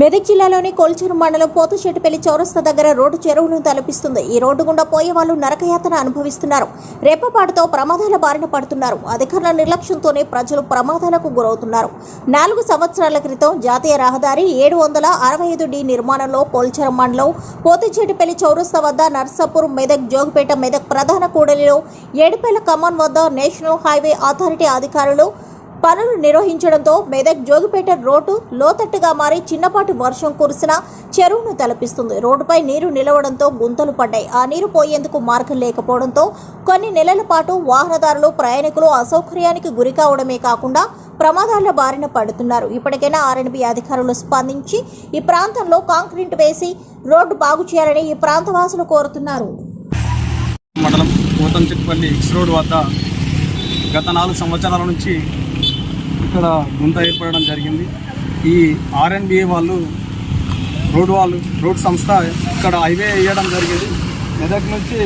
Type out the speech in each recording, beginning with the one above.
మెదక్ జిల్లాలోని కొల్చూరు మండలం పోతుశెట్టిపల్లి చౌరస్తా దగ్గర రోడ్డు చెరువును తలపిస్తుంది. ఈ రోడ్డు గుండా పోయే వాళ్ళు నరకయాతన అనుభవిస్తున్నారు. రేపపాటుతో ప్రమాదాల బారిన పడుతున్నారు. అధికారుల నిర్లక్ష్యంతోనే ప్రజలు ప్రమాదాలకు గురవుతున్నారు. నాలుగు సంవత్సరాల క్రితం జాతీయ రహదారి ఏడు వందల అరవై ఐదు డి నిర్మాణంలో కొల్చరం మండలం పోతుచెట్టిపల్లి చౌరస్తా వద్ద నర్సాపూర్ మెదక్ జోగిపేట మెదక్ ప్రధాన కూడలిలో ఏడుపేల కమాన్ వద్ద నేషనల్ హైవే అథారిటీ అధికారులు పనులు నిర్వహించడంతో మెదక్ జోగిపేట రోడ్డు లోతట్టుగా మారి చిన్నపాటి వర్షం కురిసిన చెరువును తలపిస్తుంది. రోడ్డుపై నీరు నిలవడంతో గుంతలు పడ్డాయి. ఆ నీరు పోయేందుకు మార్గం లేకపోవడంతో కొన్ని నెలల పాటు వాహనదారులు ప్రయాణికులు అసౌకర్యానికి గురి కావడమే కాకుండా ప్రమాదాల బారిన పడుతున్నారు. ఇప్పటికైనా ఆర్ఎన్బి అధికారులు స్పందించి ఈ ప్రాంతంలో కాంక్రీట్ వేసి రోడ్డు బాగు చేయాలని ఈ ప్రాంతవాసులు కోరుతున్నారు. మండలం పోతంచెట్పల్లి ఎక్స్ రోడ్ వద్ద గత నాలుగు సంవత్సరాల నుంచి ఇక్కడ గుంత ఏర్పడడం జరిగింది. ఈ ఆర్ఎన్బిఏ వాళ్ళు రోడ్ వాళ్ళు రోడ్ సంస్థ ఇక్కడ హైవే వేయడం జరిగింది. మెదక్ నుంచి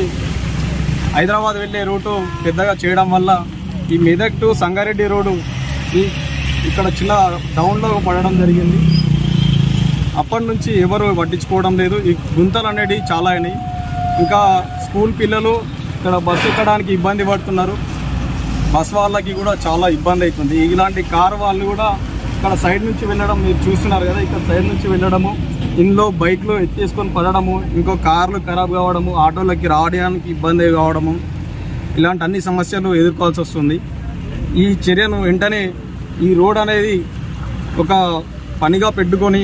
హైదరాబాద్ వెళ్ళే రూటు పెద్దగా చేయడం వల్ల ఈ మెదక్ టు సంగారెడ్డి రోడ్డు ఈ ఇక్కడ చిన్న డౌన్లో పడడం జరిగింది. అప్పటి నుంచి ఎవరు పట్టించుకోవడం లేదు. ఈ గుంతలు అనేవి చాలా అయినాయి. ఇంకా స్కూల్ పిల్లలు ఇక్కడ బస్సు ఎక్కడానికి ఇబ్బంది పడుతున్నారు. బస్ వాళ్ళకి కూడా చాలా ఇబ్బంది అవుతుంది. ఇలాంటి కార్ వాళ్ళు కూడా ఇక్కడ సైడ్ నుంచి వెళ్ళడం మీరు చూస్తున్నారు కదా ఇక్కడ సైడ్ నుంచి వెళ్ళడము ఇందులో బైక్లు ఎత్తేసుకొని పడడము ఇంకో కార్లు ఖరాబ్ కావడము ఆటోలకి రావడానికి ఇబ్బంది కావడము ఇలాంటి అన్ని సమస్యలు ఎదుర్కోవాల్సి వస్తుంది. ఈ చర్యను వెంటనే ఈ రోడ్ అనేది ఒక పనిగా పెట్టుకొని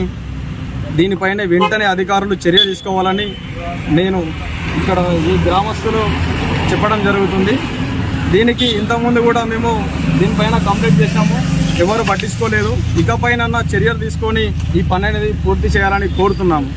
దీనిపైన వెంటనే అధికారులు చర్య తీసుకోవాలని నేను ఇక్కడ ఈ గ్రామస్తులు చెప్పడం జరుగుతుంది. దీనికి ఇంతకుముందు కూడా మేము దీనిపైన కంప్లీట్ చేసాము ఎవరు పట్టించుకోలేదు. ఇకపైన చర్యలు తీసుకొని ఈ పని అనేది పూర్తి చేయాలని కోరుతున్నాము.